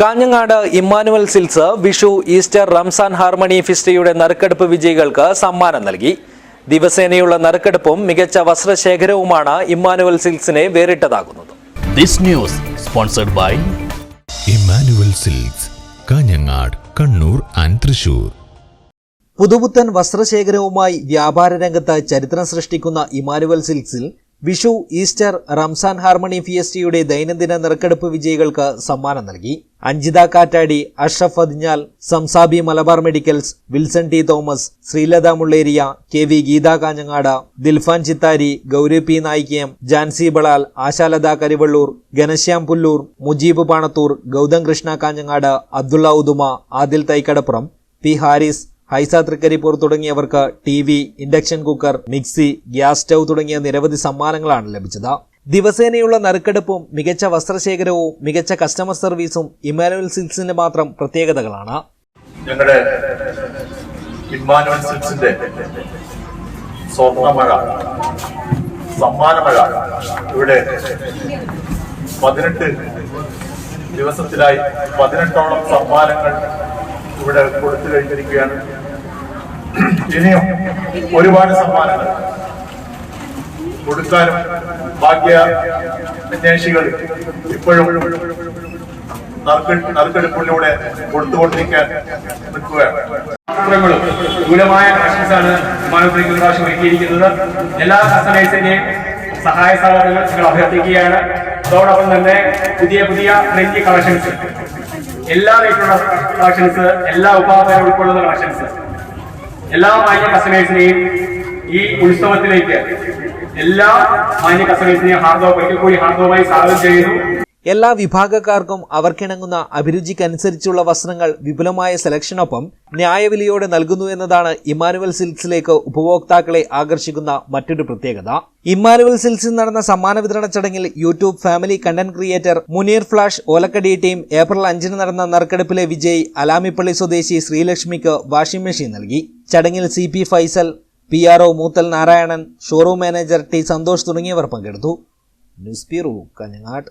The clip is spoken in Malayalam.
Kanhangad Emmanuel Silks Vishu Easter Ramzan harmony ഫിസ്റ്റയുടെ നറുക്കെടുപ്പ് വിജയികൾക്ക് സമ്മാനം നൽകി. ദിവസേനയുള്ള നറുക്കെടുപ്പും മികച്ച വസ്ത്രശേഖരവുമാണ് ഇമ്മാനുവൽ സിൽസിനെ വേറിട്ടതാകുന്നത്. This news sponsored by Immanuel Silks Kanhangad Kannur and Thrissur. പുതുപുത്തൻ വസ്ത്രശേഖരവുമായി വ്യാപാര രംഗത്ത് ചരിത്രം സൃഷ്ടിക്കുന്ന ഇമാനുവൽ സിൽക്സിൽ വിഷു ഈസ്റ്റർ റംസാൻ ഹാർമണി ഫിയസ്റ്റിയുടെ ദൈനംദിന നറുക്കെടുപ്പ് വിജയികൾക്ക് സമ്മാനം നൽകി. Anjitha Kattadi Ashraf അദിഞ്ഞാൽ സംസാബി Malabar Medicals Wilson T Thomas Sreelatha Mulleria K V Geetha Kanhangad Dilfan Chittari Gowri P Nayikkayam Jancy Balal Ashalatha Karivellur Ghanashyam Pullur Mujeeb Panathur Gautam Krishna Kanhangad Abdulla Uduma Adil Thaikadappuram P Haris Haisa Trikaripur തുടങ്ങിയവർക്ക് T V induction cooker mixie gas stove തുടങ്ങിയ നിരവധി സമ്മാനങ്ങളാണ് ലഭിച്ചത്. ദിവസേനയുള്ള നറുക്കെടുപ്പും മികച്ച വസ്ത്രശേഖരവും മികച്ച കസ്റ്റമർ സർവീസും ഇമാനുവൽ സിൽസിന്റെ മാത്രം പ്രത്യേകതകളാണ്. ഞങ്ങളുടെ ഇവിടെ പതിനെട്ട് ദിവസത്തിലായി പതിനെട്ടോളം സമ്മാനങ്ങൾ ഇവിടെ കൊടുത്തു കഴിഞ്ഞിരിക്കുകയാണ്. ഇനിയും ഒരുപാട് സമ്മാനങ്ങൾ കൊടുക്കാനും ഭാഗ്യ അന്വേഷികൾ ഇപ്പോഴും നറുക്കെ- നറുക്കെടുപ്പിലൂടെ കൊടുത്തുകൊണ്ടിരിക്കാൻ നിൽക്കുകയാണ്. ദൂരമായ വിപുലമായ വിമാനത്തിലേക്ക് ഒരു പ്രാവശ്യം ഒരുക്കിയിരിക്കുന്നത്. എല്ലാ കസ്റ്റമേഴ്സിന്റെയും സഹായ സഹകരണങ്ങൾ ഞങ്ങൾ അഭ്യർത്ഥിക്കുകയാണ്. അതോടൊപ്പം തന്നെ പുതിയ പുതിയ ട്രെൻഡി കളക്ഷൻസ് എല്ലാ റേറ്റുള്ള കളക്ഷൻസ് എല്ലാ ഉപാധങ്ങളും ഉൾക്കൊള്ളുന്ന കളക്ഷൻസ് എല്ലാ മാന്യ കസ്റ്റമേഴ്സിനെയും ഈ ഉത്സവത്തിലേക്ക് എല്ലാ മാന്യ കസ്റ്റമേഴ്സിനെയും ഹാർദവ ഒരിക്കൽ കൂടി ഹാർദവമായി സ്വാഗതം ചെയ്യുന്നു. എല്ലാ വിഭാഗക്കാർക്കും അവർക്കിണങ്ങുന്ന അഭിരുചിക്കനുസരിച്ചുള്ള വസ്ത്രങ്ങൾ വിപുലമായ സെലക്ഷനൊപ്പം ന്യായവിലയോടെ നൽകുന്നു എന്നതാണ് ഇമ്മാനുവൽ സിൽക്സിലേക്ക് ഉപഭോക്താക്കളെ ആകർഷിക്കുന്ന മറ്റൊരു പ്രത്യേകത. ഇമ്മാനുവൽ സിൽക്സിൽ നടന്ന സമ്മാന വിതരണ ചടങ്ങിൽ YouTube family content creator Muneer Flash Olakkadi team April അഞ്ചിന് നടന്ന നറുക്കെടുപ്പിലെ വിജയി അലാമിപ്പള്ളി സ്വദേശി ശ്രീലക്ഷ്മിക്ക് വാഷിംഗ് മെഷീൻ നൽകി. ചടങ്ങിൽ C P Faisal P R O Moothal Narayanan showroom manager T Santhosh തുടങ്ങിയവർ പങ്കെടുത്തു. News bureau Kanhangad.